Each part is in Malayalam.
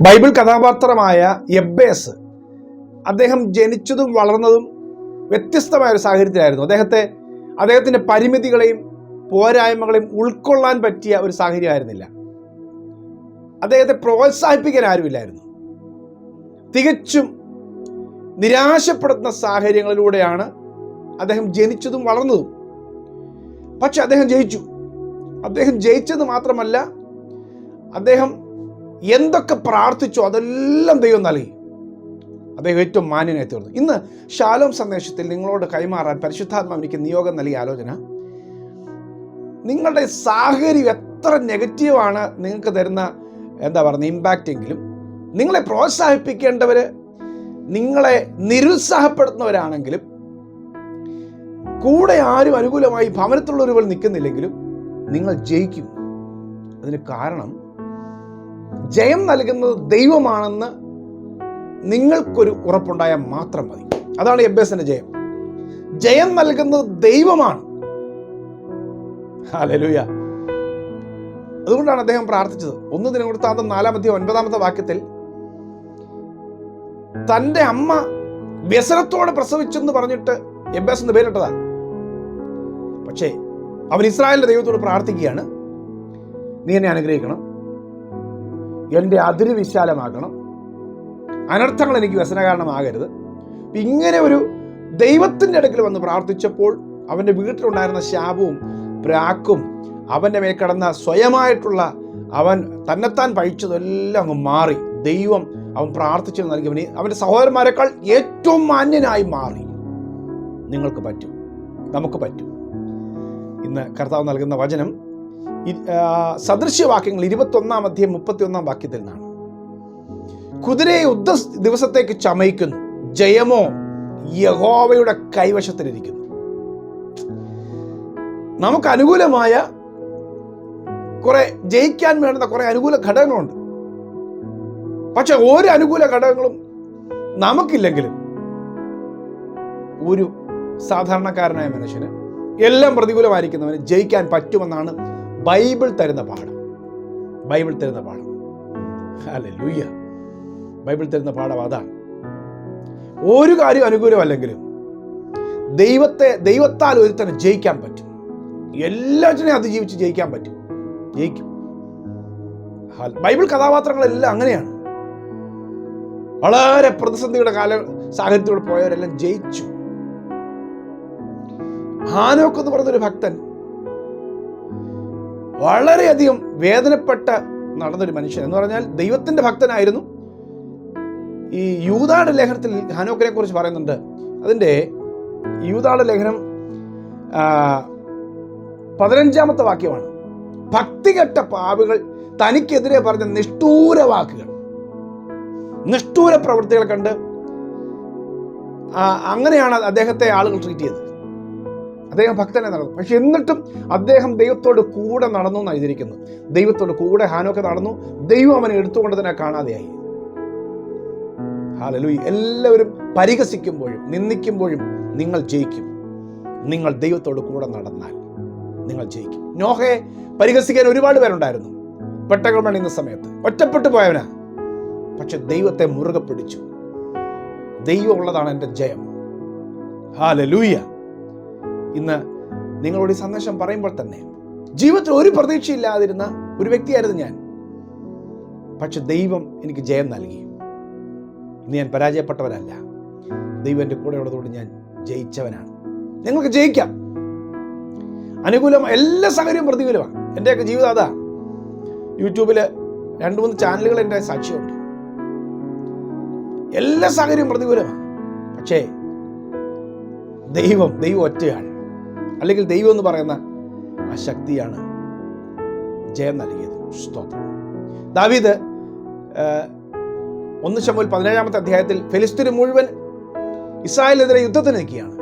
ബൈബിൾ കഥാപാത്രമായ എബ്ബേസ് അദ്ദേഹം ജനിച്ചതും വളർന്നതും വ്യത്യസ്തമായ ഒരു സാഹചര്യത്തിലായിരുന്നു. അദ്ദേഹത്തെ അദ്ദേഹത്തിന്റെ പരിമിതികളെയും പോരായ്മകളെയും ഉൾക്കൊള്ളാൻ പറ്റിയ ഒരു സാഹചര്യമായിരുന്നില്ല. അദ്ദേഹത്തെ പ്രോത്സാഹിപ്പിക്കാൻ ആരുമില്ലായിരുന്നു. തികച്ചും നിരാശപ്പെടുത്തുന്ന സാഹചര്യങ്ങളിലൂടെയാണ് അദ്ദേഹം ജനിച്ചതും വളർന്നതും. പക്ഷെ അദ്ദേഹം ജയിച്ചു. അദ്ദേഹം ജയിച്ചത് മാത്രമല്ല അദ്ദേഹം എന്തൊക്കെ പ്രാർത്ഥിച്ചോ അതെല്ലാം ദൈവം നൽകി. അദ്ദേഹം ഏറ്റവും മാന്യനായി തീർന്നു. ഇന്ന് ശാലോം സന്ദേശത്തിൽ നിങ്ങളോട് കൈമാറാൻ പരിശുദ്ധാത്മാവ് എനിക്ക് നിയോഗം നൽകിയ ആലോചന നിങ്ങളുടെ സാഹചര്യം എത്ര നെഗറ്റീവാണ് നിങ്ങൾക്ക് തരുന്ന എന്താ പറയുക ഇമ്പാക്റ്റ് എങ്കിലും നിങ്ങളെ പ്രോത്സാഹിപ്പിക്കേണ്ടവർ നിങ്ങളെ നിരുത്സാഹപ്പെടുത്തുന്നവരാണെങ്കിലും കൂടെ ആരും അനുകൂലമായി ഭവനത്തിലുള്ളവരുകൾ നിൽക്കുന്നില്ലെങ്കിലും നിങ്ങൾ ജയിക്കും. അതിന് കാരണം ജയം നൽകുന്നത് ദൈവമാണെന്ന് നിങ്ങൾക്കൊരു ഉറപ്പുണ്ടായാൽ മാത്രം മതി. അതാണ് എബേസിന്റെ ജയം. ജയം നൽകുന്നത് ദൈവമാണ്. ഹല്ലേലൂയ. അതുകൊണ്ടാണ് അദ്ദേഹം പ്രാർത്ഥിച്ചത്. ഒന്ന് ദിനവൃത്താന്തം നാലാമത്തെ ഒൻപതാമത്തെ വാക്യത്തിൽ തന്റെ അമ്മ വ്യസനത്തോടെ പ്രസവിച്ചെന്ന് പറഞ്ഞിട്ട് എബേസ് എന്ന് പേരിട്ടതാണ് പക്ഷേ അവൻ ഇസ്രായേലിന്റെ ദൈവത്തോട് പ്രാർത്ഥിക്കുകയാണ്. നീ എന്നെ അനുഗ്രഹിക്കണം. എന്റെ അതിര് വിശാലമാക്കണം. അനർത്ഥങ്ങൾ എനിക്ക് വ്യസന കാരണമാകരുത് അപ്പൊ ഇങ്ങനെ ഒരു ദൈവത്തിന്റെ അടുക്കൽ വന്ന് പ്രാർത്ഥിച്ചപ്പോൾ അവന്റെ വീട്ടിലുണ്ടായിരുന്ന ശാപവും പ്രാക്കും അവന്റെ മേൽ കടന്ന സ്വയമായിട്ടുള്ള അവൻ തന്നെത്താൻ പഴിച്ചതെല്ലാം അങ്ങ് മാറി. ദൈവം അവൻ പ്രാർത്ഥിച്ചു നൽകിയവന് അവന്റെ സഹോദരന്മാരെക്കാൾ ഏറ്റവും മാന്യനായി മാറി. നിങ്ങൾക്ക് പറ്റും. നമുക്ക് പറ്റും. ഇന്ന് കർത്താവ് നൽകുന്ന വചനം സദൃശ്യവാക്യങ്ങൾ ഇരുപത്തൊന്നാം അധ്യയം മുപ്പത്തിയൊന്നാം വാക്യത്തിൽ നിന്നാണ്. കുതിരയെ യുദ്ധ ദിവസത്തേക്ക് ചമയിക്കുന്നു. ജയമോ യഹോവയുടെ കൈവശത്തിലിരിക്കുന്നു. നമുക്ക് അനുകൂലമായ കുറെ ജയിക്കാൻ വേണ്ടുന്ന കുറെ അനുകൂല ഘടകങ്ങളുണ്ട്. പക്ഷെ ഒരു അനുകൂല ഘടകങ്ങളും നമുക്കില്ലെങ്കിലും ഒരു സാധാരണക്കാരനായ മനുഷ്യന് എല്ലാം പ്രതികൂലമായിരിക്കുന്നവന് ജയിക്കാൻ പറ്റുമെന്നാണ് ബൈബിൾ തരുന്ന പാഠം. ബൈബിൾ തരുന്ന പാഠം. അല്ലെ ലൂയ്യ ബൈബിൾ തരുന്ന പാഠം അതാണ്. ഒരു കാര്യം അനുകൂലമല്ലെങ്കിലും ദൈവത്തെ ദൈവത്താൽ ഒരുത്തന് ജയിക്കാൻ പറ്റും. എല്ലാറ്റിനെയും അതിജീവിച്ച് ജയിക്കാൻ പറ്റും. ജയിക്കും. ബൈബിൾ കഥാപാത്രങ്ങളെല്ലാം അങ്ങനെയാണ്. വളരെ പ്രതിസന്ധിയുടെ കാല സാഹചര്യത്തിലൂടെ പോയവരെല്ലാം ജയിച്ചു. ഹാനോക്ക് എന്ന് പറഞ്ഞൊരു ഭക്തൻ വളരെയധികം വേദനപ്പെട്ട നടന്നൊരു മനുഷ്യൻ എന്ന് പറഞ്ഞാൽ ദൈവത്തിന്റെ ഭക്തനായിരുന്നു. ഈ യൂതാട് ലേഖനത്തിൽ ഹാനോക്കിനെ കുറിച്ച് പറയുന്നുണ്ട്. അതിന്റെ യൂതാട് ലേഖനം പതിനഞ്ചാമത്തെ വാക്യമാണ്. ഭക്തികെട്ട പാവുകൾ തനിക്കെതിരെ പറഞ്ഞ നിഷ്ഠൂര വാക്കുകൾ. നിഷ്ഠൂര പ്രവൃത്തികൾ കണ്ട് അങ്ങനെയാണ് അദ്ദേഹത്തെ ആളുകൾ ട്രീറ്റ് ചെയ്തത്. അദ്ദേഹം ഭക്തനെ നടന്നു. പക്ഷെ എന്നിട്ടും അദ്ദേഹം ദൈവത്തോട് കൂടെ നടന്നു എന്നാണ് എഴുതിയിരിക്കുന്നത് ദൈവത്തോട് കൂടെ ഹാനൊക്കെ നടന്നു. ദൈവം അവനെ എടുത്തുകൊണ്ട് തന്നെ കാണാതെയായി. ഹാലലൂയി എല്ലാവരും പരിഹസിക്കുമ്പോഴും നിന്ദിക്കുമ്പോഴും നിങ്ങൾ ജയിക്കും. നിങ്ങൾ ദൈവത്തോട് കൂടെ നടന്നാൽ നിങ്ങൾ ജയിക്കും. നോഹയെ പരിഹസിക്കാൻ ഒരുപാട് പേരുണ്ടായിരുന്നു. പെട്ടകൾ പണിയുന്ന സമയത്ത്. ഒറ്റപ്പെട്ടു പോയവനാ. പക്ഷെ ദൈവത്തെ മുറുകെ പിടിച്ചു. ദൈവമുള്ളതാണ് എന്റെ ജയം. ഹാലലൂയ ഇന്ന് നിങ്ങളോട് ഈ സന്ദേശം പറയുമ്പോൾ തന്നെ ജീവിതത്തിൽ ഒരു പ്രതീക്ഷയില്ലാതിരുന്ന ഒരു വ്യക്തിയായിരുന്നു ഞാൻ. പക്ഷെ ദൈവം എനിക്ക് ജയം നൽകി. ഇന്ന് ഞാൻ പരാജയപ്പെട്ടവനല്ല ദൈവം എന്റെ കൂടെ ഉള്ളതുകൊണ്ട് ഞാൻ ജയിച്ചവനാണ്. നിങ്ങൾക്ക് ജയിക്കാം. അനുകൂലം എല്ലാ സാഹചര്യവും പ്രതികൂലമാണ്. എന്റെയൊക്കെ ജീവിതം അതാ. യൂട്യൂബിൽ രണ്ട് മൂന്ന് ചാനലുകൾ എന്റെ സാക്ഷിയുണ്ട്. എല്ലാ സാഹചര്യവും പ്രതികൂലമാണ്. പക്ഷേ ദൈവം ദൈവം ഒറ്റയാണ്. അല്ലെങ്കിൽ ദൈവം എന്ന് പറയുന്ന ആ ശക്തിയാണ് ജയം നൽകിയത്. സ്തോത്രം. ദാവീദ് ഒന്ന് ശമ്പൽ പതിനേഴാമത്തെ അധ്യായത്തിൽ ഫെലിസ്തീന് മുഴുവൻ ഇസ്രായേലിനെതിരെ യുദ്ധത്തിന് നിൽക്കുകയാണ്.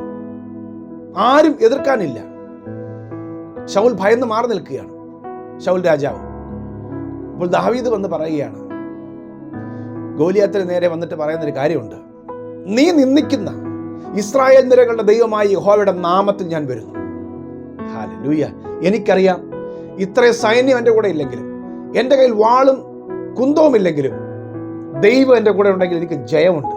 ആരും എതിർക്കാനില്ല. ഷൗൽ ഭയന്ന് മാറി നിൽക്കുകയാണ് ഷൗൽ രാജാവ്. അപ്പോൾ ദാവീദ് വന്ന് പറയുകയാണ് ഗോലിയാത്തിന് നേരെ വന്നിട്ട് പറയുന്നൊരു കാര്യമുണ്ട്. നീ നിന്ദിക്കുന്ന ഇസ്രായേൽ നിരകളുടെ ദൈവമായ യഹോവയുടെ നാമത്തിൽ ഞാൻ വരുന്നു. ഹാലലൂയ എനിക്കറിയാം. ഇത്രയും സൈന്യം എന്റെ കൂടെ ഇല്ലെങ്കിലും എന്റെ കയ്യിൽ വാളും കുന്തവും ഇല്ലെങ്കിലും ദൈവം എന്റെ കൂടെ ഉണ്ടെങ്കിൽ എനിക്ക് ജയമുണ്ട്.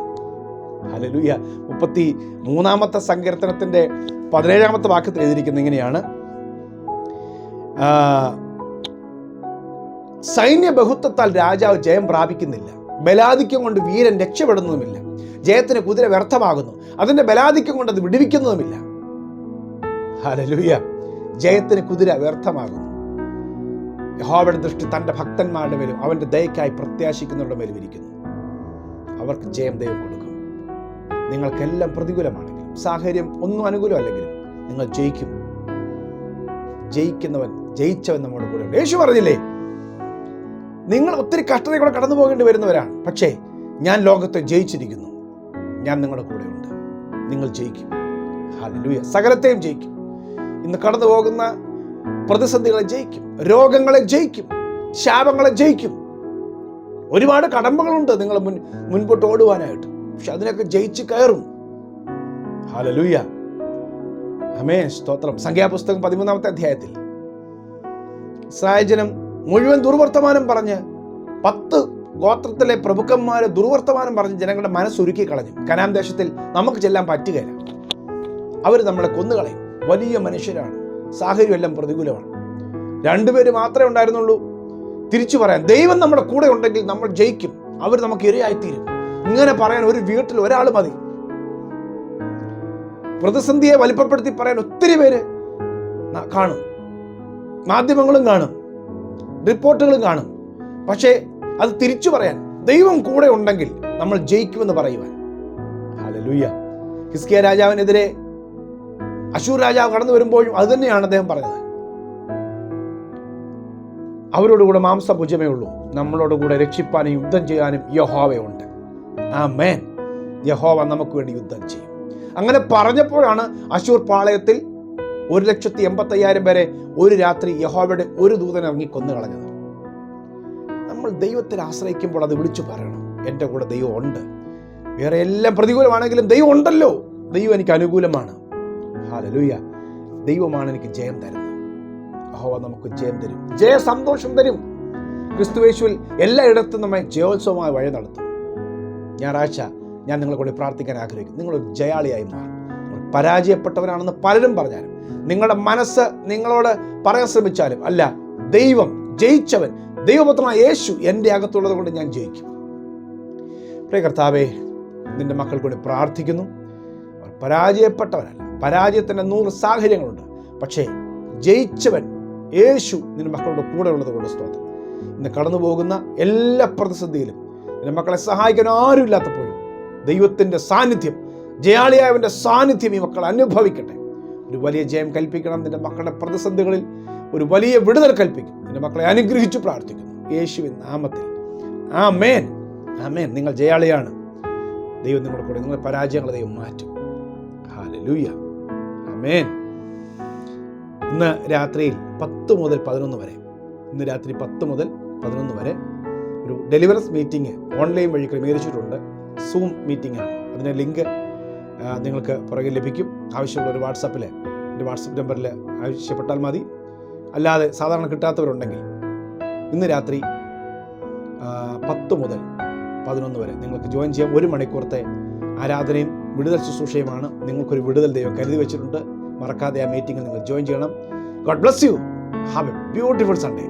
ഹലലുയ മുപ്പത്തി മൂന്നാമത്തെ സങ്കീർത്തനത്തിന്റെ പതിനേഴാമത്തെ വാക്യത്തിൽ എഴുതിയിരിക്കുന്നത് ഇങ്ങനെയാണ്. സൈന്യ ബഹുത്വത്താൽ രാജാവ് ജയം പ്രാപിക്കുന്നില്ല. ബലാധിക്യം കൊണ്ട് വീരൻ രക്ഷപ്പെടുന്നതുമില്ല. ജയത്തിന് കുതിര വ്യർത്ഥമാകുന്നു. അതിന്റെ ബലാധിക്യം കൊണ്ട് അത് വിടുവിക്കുന്നതുമില്ല. ഹലലുയ ജയത്തിന് കുതിര വ്യർത്ഥമാകുന്നു. യഹോവയുടെ ദൃഷ്ടി തന്റെ ഭക്തന്മാരുടെ മേലും അവന്റെ ദയക്കായി പ്രത്യാശിക്കുന്നവരുടെ മേലും ഇരിക്കുന്നു. അവർക്ക് ജയം ദൈവം കൊടുക്കും. നിങ്ങൾക്കെല്ലാം പ്രതികൂലമാണെങ്കിലും സാഹചര്യം ഒന്നും അനുകൂലമല്ലെങ്കിലും നിങ്ങൾ ജയിക്കും. ജയിക്കുന്നവൻ ജയിച്ചവൻ നമ്മുടെ കൂടെ യേശു പറഞ്ഞില്ലേ? നിങ്ങൾ ഒത്തിരി കഷ്ടതയിൽ കൂടെ കടന്നു പോകേണ്ടി വരുന്നവരാണ്. പക്ഷേ ഞാൻ ലോകത്തെ ജയിച്ചിരിക്കുന്നു. ഞാൻ നിങ്ങളുടെ കൂടെയുണ്ട് നിങ്ങൾ ജയിക്കും. സകലത്തെയും ജയിക്കും. ഇന്ന് കടന്നു പോകുന്ന പ്രതിസന്ധികളെ ജയിക്കും രോഗങ്ങളെ ജയിക്കും ശാപങ്ങളെ ജയിക്കും. ഒരുപാട് കടമ്പകളുണ്ട് നിങ്ങൾ മുൻ മുൻപോട്ട് ഓടുവാനായിട്ട്. പക്ഷെ അതിനൊക്കെ ജയിച്ച് കയറും. ഹാലലൂയ അമേ സ്തോത്രം. സംഖ്യാപുസ്തകം പതിമൂന്നാമത്തെ അധ്യായത്തിൽ. സായജനം മുഴുവൻ ദുർവർത്തമാനം പറഞ്ഞ് പത്ത് ഗോത്രത്തിലെ പ്രഭുക്കന്മാരെ ദുർവർത്തമാനം പറഞ്ഞ് ജനങ്ങളുടെ മനസ്സുരുക്കി കളഞ്ഞു. കനാം ദേശത്തിൽ നമുക്ക് ചെല്ലാൻ പറ്റുകയില്ല. അവർ നമ്മളെ കൊന്നുകളയും. വലിയ മനുഷ്യരാണ്. സാഹചര്യം എല്ലാം പ്രതികൂലമാണ്. രണ്ടുപേര് മാത്രമേ ഉണ്ടായിരുന്നുള്ളൂ. തിരിച്ചു പറയാൻ ദൈവം നമ്മുടെ കൂടെ ഉണ്ടെങ്കിൽ നമ്മൾ ജയിക്കും. അവർ നമുക്ക് ഇരയായിത്തീരും. ഇങ്ങനെ പറയാൻ ഒരു വീട്ടിൽ ഒരാൾ മതി. പ്രതിസന്ധിയെ വലിപ്പപ്പെടുത്തി പറയാൻ ഒത്തിരി പേര് കാണും. മാധ്യമങ്ങളും കാണും. റിപ്പോർട്ടുകളും കാണും. പക്ഷേ അത് തിരിച്ചു പറയാൻ ദൈവം കൂടെ ഉണ്ടെങ്കിൽ നമ്മൾ ജയിക്കുമെന്ന് പറയുവാൻ. ഹിസ്കിയ രാജാവിനെതിരെ അശൂർ രാജാവ് കടന്നു വരുമ്പോഴും അത് തന്നെയാണ് അദ്ദേഹം പറഞ്ഞത്. അവരോടുകൂടെ മാംസഭുജമേ ഉള്ളൂ. നമ്മളോടുകൂടെ രക്ഷിപ്പാനും യുദ്ധം ചെയ്യാനും യഹോവയുണ്ട് ആ മേൻ യഹോവ നമുക്ക് വേണ്ടി യുദ്ധം ചെയ്യും. അങ്ങനെ പറഞ്ഞപ്പോഴാണ് അശൂർ പാളയത്തിൽ ഒരു ലക്ഷത്തി എൺപത്തയ്യായിരം പേരെ ഒരു രാത്രി യഹോവയുടെ ഒരു ദൂതൻ ഇറങ്ങി കൊന്നു കളഞ്ഞത് നമ്മൾ ദൈവത്തിൽ ആശ്രയിക്കുമ്പോൾ അത് വിളിച്ചു പറയണം. എന്റെ കൂടെ ദൈവം ഉണ്ട്. വേറെ എല്ലാം പ്രതികൂലമാണെങ്കിലും ദൈവം ഉണ്ടല്ലോ. ദൈവം എനിക്ക് അനുകൂലമാണ്. ഹാലലൂയ ദൈവമാണ് എനിക്ക് ജയം തരുന്നത്. അഹോവ നമുക്ക് ജയം തരും. ജയ സന്തോഷം തരും. ക്രിസ്തുവേശുവിൽ എല്ലായിടത്തും നമ്മെ ജയോത്സവമായ വഴി നടത്തും. ഞായറാഴ്ച ഞാൻ നിങ്ങളെ കൂടി പ്രാർത്ഥിക്കാൻ ആഗ്രഹിക്കുന്നു. നിങ്ങളൊരു ജയാളിയായി മാറും. പരാജയപ്പെട്ടവരാണെന്ന് പലരും പറഞ്ഞാലും നിങ്ങളുടെ മനസ്സ് നിങ്ങളോട് പറയാൻ ശ്രമിച്ചാലും അല്ല ദൈവം ജയിച്ചവൻ ദൈവപുത്രനായ യേശു എന്റെ അകത്തുള്ളത് കൊണ്ട് ഞാൻ ജയിക്കും. പ്രിയ കർത്താവേ നിന്റെ മക്കൾ കൂടി പ്രാർത്ഥിക്കുന്നു. അവർ പരാജയപ്പെട്ടവരല്ല. പരാജയത്തിന്റെ നൂറ് സാഹചര്യങ്ങളുണ്ട്. പക്ഷേ ജയിച്ചവൻ യേശു നിന്റെ മക്കളുടെ കൂടെ ഉള്ളത് കൊണ്ട് സ്തോത്രം. ഇന്ന് കടന്നു പോകുന്ന എല്ലാ പ്രതിസന്ധിയിലും നിന്റെ മക്കളെ സഹായിക്കാൻ ആരുമില്ലാത്തപ്പോഴും ദൈവത്തിന്റെ സാന്നിധ്യം ജയാളിയായവന്റെ സാന്നിധ്യം ഈ മക്കൾ അനുഭവിക്കട്ടെ. ഒരു വലിയ ജയം കൽപ്പിക്കണം നിന്റെ മക്കളുടെ പ്രതിസന്ധികളിൽ. ഒരു വലിയ വിടുതൽ കൽപ്പിക്കും. നിന്റെ മക്കളെ അനുഗ്രഹിച്ചു പ്രാർത്ഥിക്കുന്നു. യേശുവിൻ നാമത്തിൽ. ആ മേൻ ആ മേൻ നിങ്ങൾ ജയാളിയാണ്. ദൈവം നിങ്ങളുടെ കൂടെ നിങ്ങളുടെ പരാജയങ്ങളെ ദൈവം മാറ്റും. Hallelujah amen. ഇന്ന് രാത്രിയിൽ പത്ത് മുതൽ പതിനൊന്ന് വരെ. ഇന്ന് രാത്രി പത്ത് മുതൽ പതിനൊന്ന് വരെ ഒരു ഡെലിവറസ് മീറ്റിംഗ് ഓൺലൈൻ വഴി ക്രമീകരിച്ചിട്ടുണ്ട്. സൂം മീറ്റിംഗ് ആണ്. അതിന്റെ ലിങ്ക് നിങ്ങൾക്ക് പുറകെ ലഭിക്കും. ആവശ്യമുള്ള ഒരു വാട്സപ്പിൽ എന്റെ വാട്സപ്പ് നമ്പറിൽ ആവശ്യപ്പെട്ടാൽ മതി. അല്ലാതെ സാധാരണ കിട്ടാത്തവരുണ്ടെങ്കിൽ ഇന്ന് രാത്രി പത്ത് മുതൽ പതിനൊന്ന് വരെ നിങ്ങൾക്ക് ജോയിൻ ചെയ്യാം. ഒരു മണിക്കൂറത്തെ ആരാധനയും വിടുതൽ ശുശ്രൂഷയുമാണ് നിങ്ങൾക്കൊരു വിടുതൽ ദൈവം കരുതി വെച്ചിട്ടുണ്ട്. മറക്കാതെ ആ മീറ്റിംഗിൽ നിങ്ങൾ ജോയിൻ ചെയ്യണം. God bless you have a beautiful Sunday